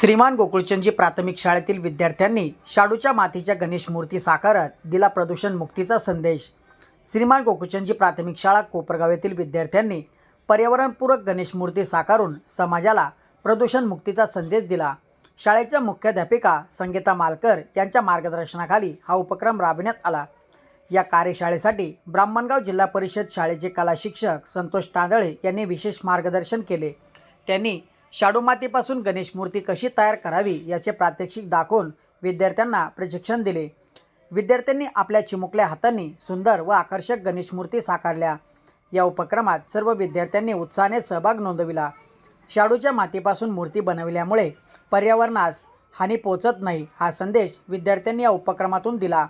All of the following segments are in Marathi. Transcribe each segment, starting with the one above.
श्रीमान गोकुळचंदजी प्राथमिक शाळेतील विद्यार्थ्यांनी शाडूच्या मातीच्या गणेश मूर्ती साकारत दिला प्रदूषण मुक्तीचा संदेश. श्रीमान गोकुळचंदजी प्राथमिक शाळा कोपरगाव येथील विद्यार्थ्यांनी पर्यावरणपूरक गणेश मूर्ती साकारून समाजाला प्रदूषण मुक्तीचा संदेश दिला. शाळेच्या मुख्याध्यापिका संगीता मालकर यांच्या मार्गदर्शनाखाली हा उपक्रम राबविण्यात आला. या कार्यशाळेसाठी ब्राह्मणगाव जिल्हा परिषद शाळेचे कला शिक्षक संतोष तांदळे यांनी विशेष मार्गदर्शन केले. त्यांनी शाडू मातीपासून गणेश मूर्ती कशी तयार करावी याचे प्रात्यक्षिक दाखवून विद्यार्थ्यांना प्रशिक्षण दिले. विद्यार्थ्यांनी आपल्या चिमुकल्या हातांनी सुंदर व आकर्षक गणेश मूर्ती साकारल्या. या उपक्रमात सर्व विद्यार्थ्यांनी उत्साहाने सहभाग नोंदविला. शाडूच्या मातीपासून मूर्ती बनविल्यामुळे पर्यावरणास हानी पोचत नाही हा संदेश विद्यार्थ्यांनी या उपक्रमातून दिला.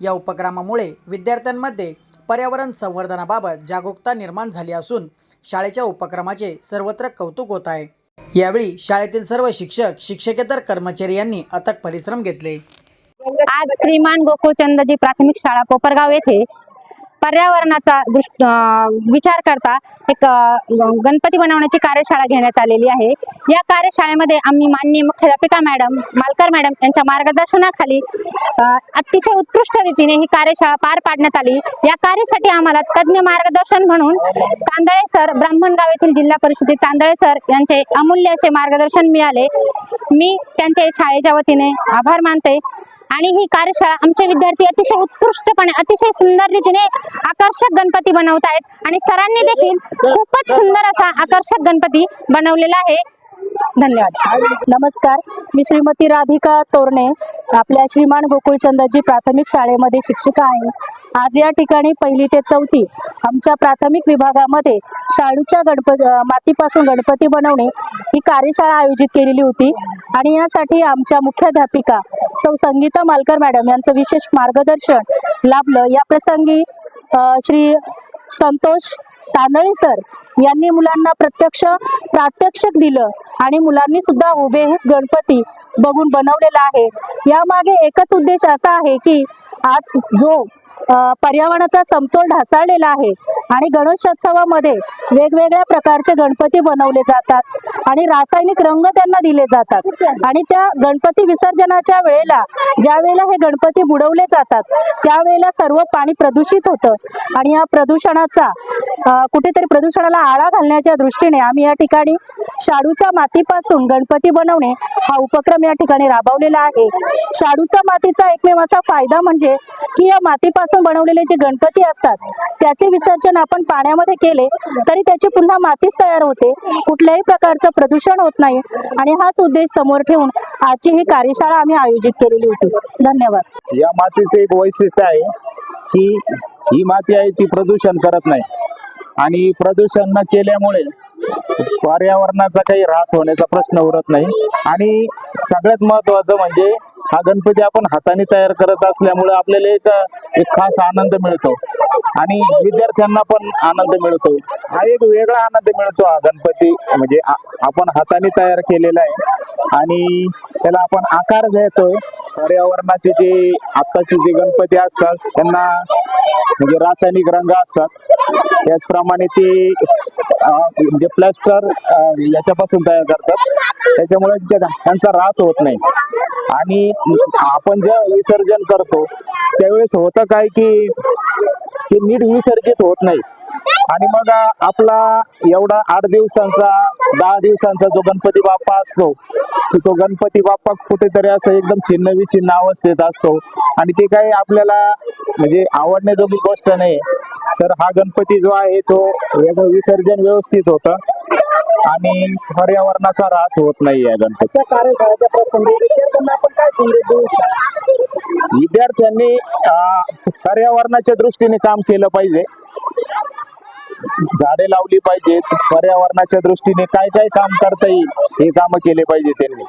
या उपक्रमामुळे विद्यार्थ्यांमध्ये पर्यावरण संवर्धनाबाबत जागरूकता निर्माण झाली असून शाळेच्या उपक्रमाचे सर्वत्र कौतुक होत आहे. यावेळी शाळेतील सर्व शिक्षक शिक्षकेतर कर्मचारी यांनी अथक परिश्रम घेतले. आज श्रीमान गोकुळचंदजी प्राथमिक शाळा कोपरगाव येथे पर्यावरणाचा विचार करता एक गणपती बनवण्याची कार्यशाळा घेण्यात आलेली आहे. या कार्यशाळेमध्ये आम्ही माननीय मुख्याध्यापिका मॅडम मालकर मॅडम यांच्या मार्गदर्शनाखाली अतिशय उत्कृष्ट रीतीने ही कार्यशाळा पार पाडण्यात आली. या कार्यासाठी आम्हाला तज्ज्ञ मार्गदर्शन म्हणून तांदळे सर ब्राह्मणगाव येथील जिल्हा परिषदेत तांदळे सर यांचे अमूल्य असे मार्गदर्शन मिळाले. मी त्यांचे शाळेच्या वतीने आभार मानते. आणि ही कार्यशाळा आमचे विद्यार्थी अतिशय उत्कृष्टपणे अतिशय सुंदर रीतीने आकर्षक गणपती बनवत आहेत. आणि सरांनी देखील खूपच सुंदर असा आकर्षक गणपती बनवलेला आहे. धन्यवाद. नमस्कार. मी श्रीमती राधिका तोरणे. आपल्या श्रीमान गोकुळचंदजी प्राथमिक शाळेमध्ये शिक्षिका आहे. आज या ठिकाणी पहिली ते चौथी आमच्या प्राथमिक विभागामध्ये शाळूच्या गणपती मातीपासून गणपती बनवणे ही कार्यशाळा आयोजित केलेली होती आणि यासाठी आमच्या मुख्याध्यापिका सौ संगीता मालकर मॅडम यांचं विशेष मार्गदर्शन लाभलं. या प्रसंगी श्री संतोष तांदळे सर यांनी मुलांना प्रत्यक्ष प्रात्यक्षिक दिलं आणि मुलांनी सुद्धा हुबेहूब गणपती बघून बनवलेला आहे. यामागे एकच उद्देश असा आहे की आज जो पर्यावरणाचा समतोल ढासळलेला आहे आणि गणेशोत्सवामध्ये वेगवेगळ्या प्रकारचे गणपती बनवले जातात आणि रासायनिक रंग त्यांना दिले जातात. आणि त्या गणपती विसर्जनाच्या वेळेला ज्या वेळेला हे गणपती बुडवले जातात त्यावेळेला सर्व पाणी प्रदूषित होतं. आणि या प्रदूषणाचा कुठेतरी प्रदूषणाला आळा घालण्याच्या दृष्टीने आम्ही या ठिकाणी शाडूच्या मातीपासून गणपती बनवणे हा उपक्रम या ठिकाणी राबवलेला आहे. शाडूच्या मातीचा एकमेव असा फायदा म्हणजे की या मातीपासून बनवलेले जे गणपती असतात त्याचे विसर्जन आपण पाण्यामध्ये केले तरी त्याची पुन्हा मातीच तयार होते. कुठल्याही प्रकारचं प्रदूषण होत नाही. आणि हाच उद्देश समोर ठेवून आजची ही कार्यशाळा आम्ही आयोजित केलेली होती. धन्यवाद. या मातीचं एक वैशिष्ट्य आहे की ही माती आहे ती प्रदूषण करत नाही. आणि प्रदूषण न केल्यामुळे पर्यावरणाचा काही ऱ्हास होण्याचा प्रश्न उरत नाही. आणि सगळ्यात महत्वाचं म्हणजे हा गणपती आपण हाताने तयार करत असल्यामुळे आपल्याला एक एक खास आनंद मिळतो. आणि विद्यार्थ्यांना पण आनंद मिळतो. हा एक वेगळा आनंद मिळतो हा गणपती. म्हणजे आपण हाताने तयार केलेला आहे. आणि त्याला आपण आकार देतोय. पर्यावरणाचे जे आत्ताचे जे गणपती असतात त्यांना म्हणजे रासायनिक रंग असतात. त्याचप्रमाणे ते म्हणजे प्लॅस्टर याच्यापासून तयार करतात. त्याच्यामुळे त्यांचा ऱ्हास होत नाही. आणि आपण जे विसर्जन करतो त्यावेळेस होतं काय की ते नीट विसर्जित होत नाही. आणि मग आपला एवढा आठ दिवसांचा दहा दिवसांचा जो गणपती बाप्पा असतो तो गणपती बाप्पा कुठेतरी असं एकदम छिन्न विछिन्न अवस्थेत असतो. आणि ते काही आपल्याला म्हणजे आवडण्याजोगी गोष्ट नाही. तर हा गणपती जो आहे तो याचं विसर्जन व्यवस्थित होतं. आणि पर्यावरणाचा ऱ्हास होत नाही या गणपती. कार्यशाळेच्या प्रसंगी विद्यार्थ्यांना आपण काय संदेश देऊ? विद्यार्थ्यांनी अं, पर्यावरणाच्या दृष्टीने काम केलं पाहिजे. झाडे लावली पाहिजेत पर्यावरणाच्या दृष्टीने काय काय काम करता येईल हे काम केले पाहिजे त्यांनी.